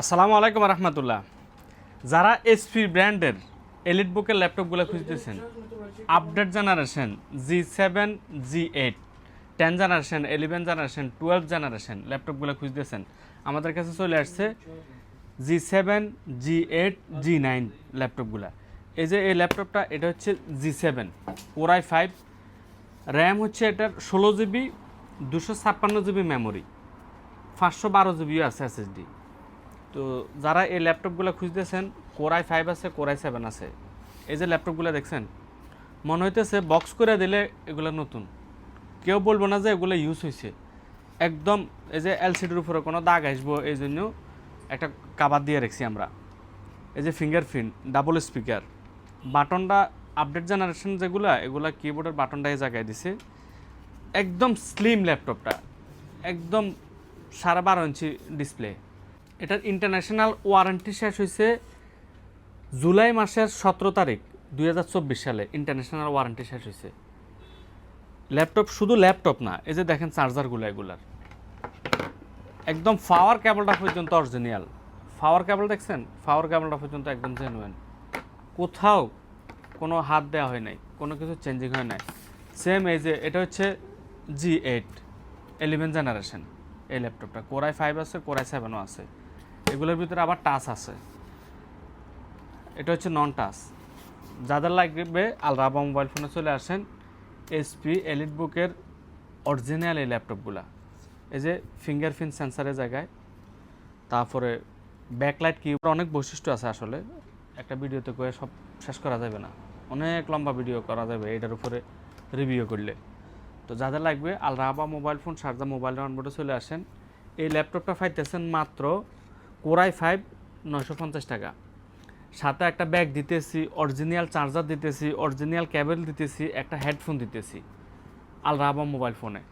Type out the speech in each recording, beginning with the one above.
আসসালামু আলাইকুম রহমতুল্লাহ। যারা এসপি ব্র্যান্ডের এলিট বুকের ল্যাপটপগুলো খুঁজতেছেন update generation G seven G eight ten generation eleven generation twelve generation ল্যাপটপগুলো খুঁজতেছেন, আমাদের কাছে চলে আসছে G seven G eight G nine ল্যাপটপগুলো। এই যে এই ল্যাপটপটা, এটা হচ্ছে জি সেভেন ওরাই ফাইভ র্যাম হচ্ছে এটার ষোলো জিবি দুশো ছাপ্পান্ন জিবি মেমোরি পাঁচশো বারো জিবিও আছে এসএসডি তো যারা এই ল্যাপটপগুলো খুঁজতেছেন কোরাই ফাইভ আছে কোরাই সেভেন আছে। এই যে ল্যাপটপগুলো দেখছেন, মনে হইতেছে বক্স করে দিলে এগুলো নতুন। কেউ বলব না যে এগুলো ইউজ হয়েছে একদম এই যে এলসিডির উপরে কোনো দাগ আসব এই জন্য একটা কাবার দিয়ে রেখেছি আমরা। এই যে ফিঙ্গারপ্রিন্ট ডাবল স্পিকার বাটনটা আপডেট জেনারেশন যেগুলো, এগুলা কিবোর্ডের বাটনটা এই জায়গায় দিছে। একদম স্লিম ল্যাপটপটা। একদম সাড়ে বারো ইঞ্চি ডিসপ্লে এটার ইন্টারন্যাশনাল ওয়ারেন্টি শেষ হয়েছে জুলাই মাসের সতেরো তারিখ, দুই হাজার চব্বিশ সালে ইন্টারন্যাশনাল ওয়ারেন্টি শেষ হয়েছে ল্যাপটপ শুধু ল্যাপটপ না, এই যে দেখেন চার্জারগুলো, এগুলার। একদম পাওয়ার কেবলটা পর্যন্ত অরিজিনাল পাওয়ার কেবল দেখছেন? পাওয়ার কেবলটা পর্যন্ত একদম জেনুয়েন কোথাও কোনো হাত দেওয়া হয় নাই, কোনো কিছু চেঞ্জিং হয় নাই। সেম এই যে, এটা হচ্ছে জি এইট ইলেভেন জেনারেশন এই ল্যাপটপটা কোরাই ফাইভ আছে কোরাই সেভেনও আছে। এগুলোর ভিতরে আবার টাচ আছে। এটা হচ্ছে নন টাচ যাদের লাগবে আলরাবা মোবাইল ফোনে চলে আসেন এসপি এলিট বুকের অরিজিনাল এই ল্যাপটপগুলা। এই যে ফিঙ্গারপ্রিন্ট সেন্সারের জায়গায়। তারপরে ব্যাকলাইট কি অনেক বৈশিষ্ট্য আছে আসলে। একটা ভিডিওতে করে সব শেষ করা যাবে না। অনেক লম্বা ভিডিও করা যাবে এটার উপরে রিভিউ করলে। তো যাদের লাগবে, Al Rahaba mobile phone Sharjah mobile রাউন্ডবোর্ডে চলে আসেন। এই ল্যাপটপটা পাইতেছেন মাত্র কোরাই ফাইভ নয়শো পঞ্চাশ টাকা। সাথে একটা ব্যাগ দিতেছি, অরিজিনাল চার্জার দিতেছি, অরিজিনাল ক্যাবেল দিতেছি, একটা হেডফোন দিতেছি আল রাহাবা মোবাইল ফোনে।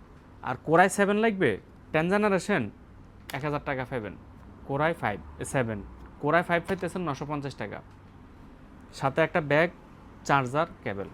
আর কোরাই সেভেন লাগবে? Ten generation? এক হাজার টাকা পাইবেন। Core i five seven. Core i five পাইতেছেন নশো পঞ্চাশ টাকা। সাথে একটা ব্যাগ, চার্জার কেবল